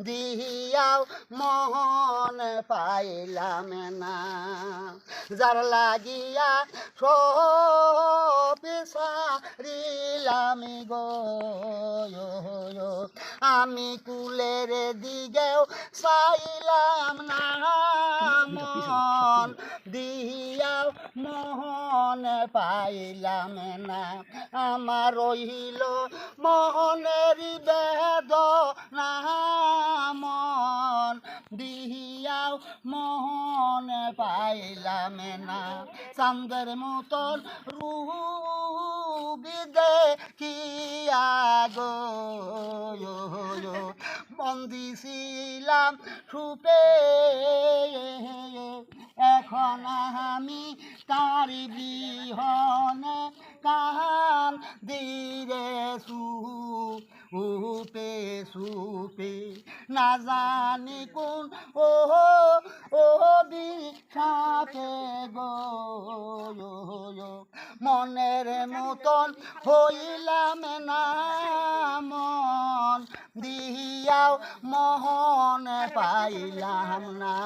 দিয়াও মহন পাইলাম না। যার লাগিয়া সপিসারিলাম গো। আমি কুলের দিকেও চাইলাম না মন। দিয়াও মোহন পাইলাম না। আমার রহিল মোহনের দিয়াও মোহন পাইলাম না। চান্দের মতন রূপি দেখিয়া গো বন্দি ছিলাম সুপে এখন আমি তার বিহনে কান দিরে সুপে না জানি কোন, ও ও বিষাপে গো মনের মতন হইলাম না মন, দিয়াও মহন পাইলাম না।